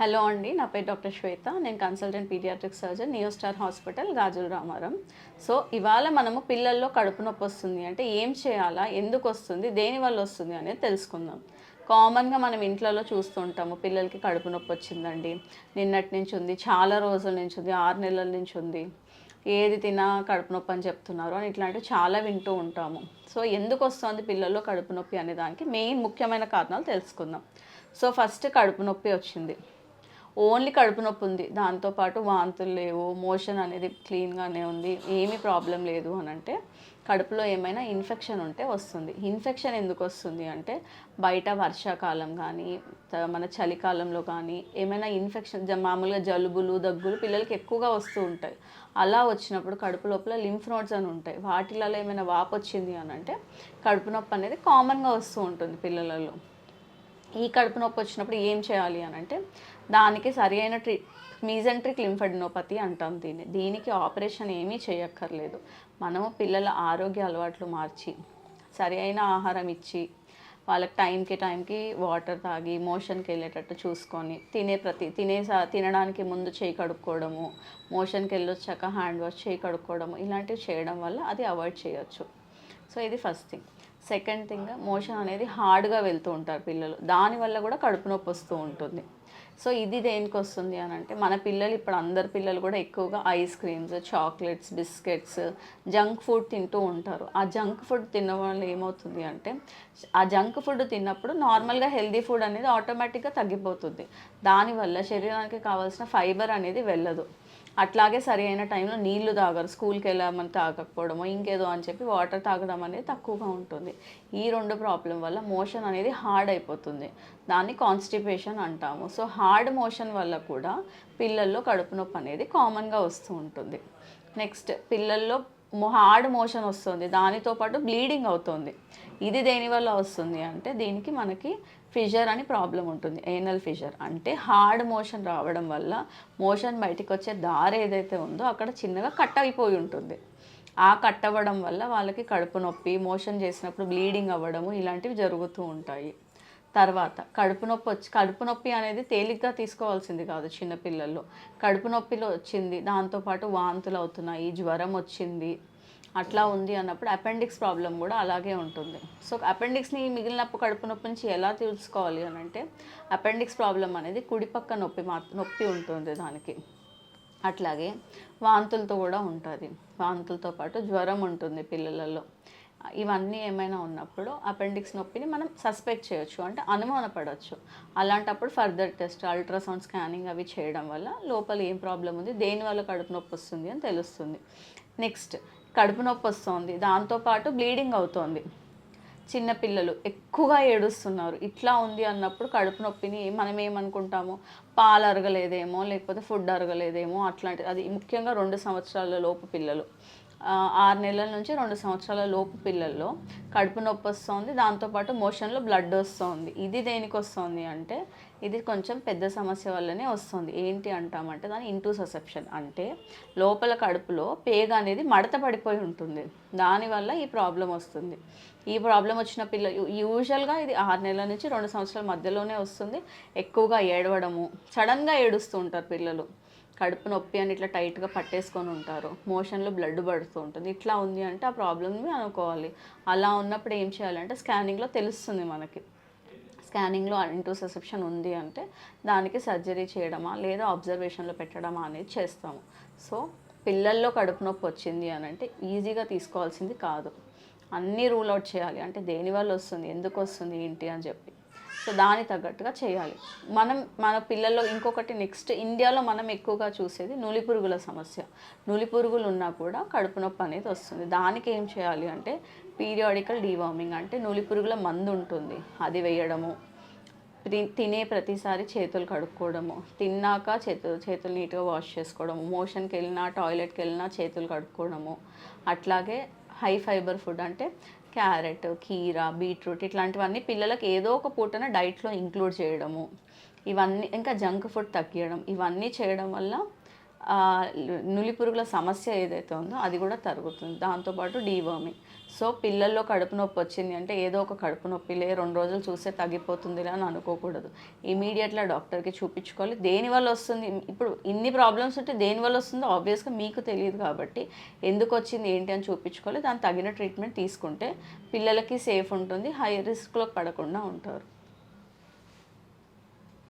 Hello అండి నా పేరు డాక్టర్ శ్వేత. నేను consultant paediatric surgeon Neostar hospital Gajula Ramaram so ఇవాళ మనము పిల్లల్లో కడుపు నొప్పి వస్తుంది. అంటే ఏం చేయాలా? ఎందుకు వస్తుంది? దేని వల్ల వస్తుంది? అనేది తెలుసుకుందాం. కామన్గా మనం ఇంట్లలో చూస్తుంటాము పిల్లలకి కడుపు నొప్పి వచ్చిందండి. నిన్నటి నుంచి ఉంది చాలా రోజుల నుంచి ఉంది ఆరు నెలల నుంచి ఉంది. ఏది తినా కడుపు నొప్పి అని చెప్తున్నారు అని ఇట్లాంటివి చాలా వింటూ ఉంటాము. సో ఎందుకు వస్తుంది పిల్లల్లో కడుపు నొప్పి అనే దానికి మెయిన్ ముఖ్యమైన కారణాలు తెలుసుకుందాం. సో ఫస్ట్ కడుపు నొప్పి వచ్చింది. ఓన్లీ కడుపు నొప్పి ఉంది. దాంతోపాటు వాంతులు లేవు మోషన్ అనేది క్లీన్గానే ఉంది. ఏమీ ప్రాబ్లం లేదు అని అంటే కడుపులో ఏమైనా ఇన్ఫెక్షన్ ఉంటే వస్తుంది. ఇన్ఫెక్షన్ ఎందుకు వస్తుంది అంటే బయట వర్షాకాలం కానీ మన చలికాలంలో కానీ ఏమైనా ఇన్ఫెక్షన్ జ- మామూలుగా జలుబులు దగ్గులు పిల్లలకి ఎక్కువగా వస్తూ ఉంటాయి. అలా వచ్చినప్పుడు కడుపు లోపల లింఫ్ నోడ్స్ అని ఉంటాయి. వాటిలలో ఏమైనా వాపు వచ్చింది అని అంటే కడుపు నొప్పి అనేది కామన్గా వస్తూ ఉంటుంది పిల్లలలో. ఈ కడుపు నొప్పి వచ్చినప్పుడు ఏం చేయాలి అని అంటే దానికి సరి అయిన ట్రీ మీజెంట్రిక్ లింఫెడినోపతి అంటాం దీన్ని. దీనికి ఆపరేషన్ ఏమీ చేయక్కర్లేదు. మనము పిల్లల ఆరోగ్య అలవాట్లు మార్చి సరి అయిన ఆహారం ఇచ్చి వాళ్ళకి టైంకి టైంకి వాటర్ తాగి మోషన్కి వెళ్ళేటట్టు చూసుకొని తినే ప్రతి తినే సా- తినడానికి ముందు చేయి కడుక్కోవడము మోషన్కి వెళ్ళొచ్చాక హ్యాండ్ వాష్ చేయి కడుక్కోవడము ఇలాంటివి చేయడం వల్ల అది అవాయిడ్ చేయొచ్చు. సో ఇది first thing. Second thing motion అనేది హార్డ్గా వెళ్తూ ఉంటారు పిల్లలు. దానివల్ల కూడా కడుపు నొప్పి వస్తూ ఉంటుంది. సో ఇది దేనికి వస్తుంది అని అంటే మన పిల్లలు ఇప్పుడు అందరు పిల్లలు కూడా ఎక్కువగా ice creams chocolates biscuits junk food తింటూ ఉంటారు. ఆ జంక్ ఫుడ్ తిన్న వల్ల ఏమవుతుంది అంటే ఆ జంక్ ఫుడ్ తిన్నప్పుడు నార్మల్గా హెల్దీ ఫుడ్ అనేది ఆటోమేటిక్గా తగ్గిపోతుంది. దానివల్ల శరీరానికి కావాల్సిన ఫైబర్ అనేది వెళ్ళదు. అట్లాగే సరి అయిన టైంలో నీళ్ళు తాగరు. స్కూల్కి వెళ్ళామని తాగకపోవడము ఇంకేదో అని చెప్పి వాటర్ తాగడం అనేది తక్కువగా ఉంటుంది. ఈ రెండు ప్రాబ్లం వల్ల మోషన్ అనేది హార్డ్ అయిపోతుంది. దాన్ని కాన్స్టిపేషన్ అంటాము. సో హార్డ్ మోషన్ వల్ల కూడా పిల్లల్లో కడుపు నొప్పి అనేది కామన్గా వస్తూ ఉంటుంది. నెక్స్ట్ పిల్లల్లో హార్డ్ మోషన్ వస్తుంది. దానితో పాటు బ్లీడింగ్ అవుతుంది. ఇది దేని వల్ల వస్తుంది అంటే దీనికి మనకి ఫిజర్ అని ప్రాబ్లం ఉంటుంది. Anal fissure. అంటే హార్డ్ మోషన్ రావడం వల్ల మోషన్ బయటికి వచ్చే దారి ఏదైతే ఉందో అక్కడ చిన్నగా కట్ అయిపోయి ఉంటుంది. ఆ కట్ అవ్వడం వల్ల వాళ్ళకి కడుపు నొప్పి మోషన్ చేసినప్పుడు బ్లీడింగ్ అవ్వడము ఇలాంటివి జరుగుతూ ఉంటాయి. తర్వాత కడుపు నొప్పి వచ్చి కడుపు నొప్పి అనేది తేలిగ్గా తీసుకోవాల్సింది కాదు చిన్నపిల్లల్లో కడుపు నొప్పిలో వచ్చింది దాంతోపాటు వాంతులు అవుతున్నాయి జ్వరం వచ్చింది అట్లా ఉంది అన్నప్పుడు అపెండిక్స్ ప్రాబ్లం కూడా అలాగే ఉంటుంది. సో అపెండిక్స్ని మిగిలినప్పుడు కడుపు నొప్పి నుంచి ఎలా తెలుసుకోవాలి అని అంటే అపెండిక్స్ ప్రాబ్లం అనేది కుడిపక్క నొప్పి మా నొప్పి ఉంటుంది దానికి. అట్లాగే వాంతులతో కూడా ఉంటుంది. వాంతులతో పాటు జ్వరం ఉంటుంది పిల్లలలో. ఇవన్నీ ఏమైనా ఉన్నప్పుడు అపెండిక్స్ నొప్పిని మనం సస్పెక్ట్ చేయొచ్చు. అంటే అనుమానపడవచ్చు అలాంటప్పుడు ఫర్దర్ టెస్ట్ అల్ట్రాసౌండ్ స్కానింగ్ అవి చేయడం వల్ల లోపల ఏం ప్రాబ్లం ఉంది? దేనివల్ల కడుపు నొప్పి వస్తుంది అని తెలుస్తుంది. నెక్స్ట్ కడుపు నొప్పి వస్తుంది. దాంతోపాటు బ్లీడింగ్ అవుతోంది. చిన్నపిల్లలు ఎక్కువగా ఏడుస్తున్నారు. ఇట్లా ఉంది అన్నప్పుడు కడుపు నొప్పిని మనం ఏమనుకుంటాము? పాలు అరగలేదేమో లేకపోతే ఫుడ్ అరగలేదేమో అట్లాంటి అది ముఖ్యంగా రెండు సంవత్సరాల లోపు పిల్లలు. ఆరు నెలల నుంచి రెండు సంవత్సరాల లోపు పిల్లల్లో కడుపు నొప్పి వస్తుంది. దాంతోపాటు మోషన్లో బ్లడ్ వస్తుంది. ఇది దేనికి వస్తుంది అంటే ఇది కొంచెం పెద్ద సమస్య వల్లనే వస్తుంది. ఏంటి అంటామంటే దాని ఇంటూ ససెప్షన్ అంటే లోపల కడుపులో పేగ అనేది మడత పడిపోయి ఉంటుంది. దానివల్ల ఈ ప్రాబ్లం వస్తుంది. ఈ ప్రాబ్లం వచ్చిన పిల్ల యూజువల్గా ఇది ఆరు నెలల నుంచి రెండు సంవత్సరాల మధ్యలోనే వస్తుంది. ఎక్కువగా ఏడవడము. సడన్గా ఏడుస్తూ ఉంటారు పిల్లలు. కడుపు నొప్పి అని ఇట్లా టైట్గా పట్టేసుకొని ఉంటారు. మోషన్లో బ్లడ్ పడుతూ ఉంటుంది. ఇట్లా ఉంది అంటే ఆ ప్రాబ్లమ్ని అనుకోవాలి. అలా ఉన్నప్పుడు ఏం చేయాలంటే స్కానింగ్లో తెలుస్తుంది మనకి. స్కానింగ్లో ఇంటూ ససెప్షన్ ఉంది అంటే దానికి సర్జరీ చేయడమా లేదా అబ్జర్వేషన్లో పెట్టడమా అనేది చేస్తాము. సో పిల్లల్లో కడుపు నొప్పి వచ్చింది అని అంటే ఈజీగా తీసుకోవాల్సింది కాదు. అన్నీ రూల్ అవుట్ చేయాలి. అంటే దేని వల్ల వస్తుంది? ఎందుకు వస్తుంది? ఏంటి? అని చెప్పి. సో దాని తగ్గట్టుగా చేయాలి. మనం మన పిల్లల్లో ఇంకొకటి నెక్స్ట్ ఇండియాలో మనం ఎక్కువగా చూసేది నులి పురుగుల సమస్య. నులి పురుగులు ఉన్నా కూడా కడుపు నొప్పి అనేది వస్తుంది. దానికి ఏం చేయాలి అంటే పీరియాడికల్ డీవార్మింగ్ అంటే నులి పురుగుల మందు ఉంటుంది. అది వేయడము. తి- తినే ప్రతిసారి చేతులు కడుక్కోవడము. తిన్నాక చేతులు చేతులు నీట్గా వాష్ చేసుకోవడము. మోషన్కి వెళ్ళినా టాయిలెట్కి వెళ్ళినా చేతులు కడుక్కోవడము. అట్లాగే హై ఫైబర్ ఫుడ్ అంటే క్యారెట్ కీరా బీట్రూట్ ఇట్లాంటివన్నీ పిల్లలకి ఏదో ఒక పూటన డైట్లో ఇంక్లూడ్ చేయడము. ఇవన్నీ ఇంకా జంక్ ఫుడ్ తగ్గియడం. ఇవన్నీ చేయడం వల్ల నులి పురుగుల సమస్య ఏదైతే ఉందో అది కూడా తరుగుతుంది. దాంతోపాటు డీవర్మింగ్. సో పిల్లల్లో కడుపు నొప్పి వచ్చింది అంటే ఏదో ఒక కడుపు నొప్పి లే రెండు రోజులు చూస్తే తగ్గిపోతుంది అని అనుకోకూడదు. ఇమీడియట్గా డాక్టర్కి చూపించుకోవాలి. దేనివల్ల వస్తుంది? ఇప్పుడు ఇన్ని ప్రాబ్లమ్స్ ఉంటే దేనివల్ల వస్తుందో ఆబ్వియస్గా మీకు తెలియదు కాబట్టి ఎందుకు వచ్చింది ఏంటి అని చూపించుకోవాలి. దాని తగిన ట్రీట్మెంట్ తీసుకుంటే పిల్లలకి సేఫ్ ఉంటుంది. హై రిస్క్లో పడకుండా ఉంటారు.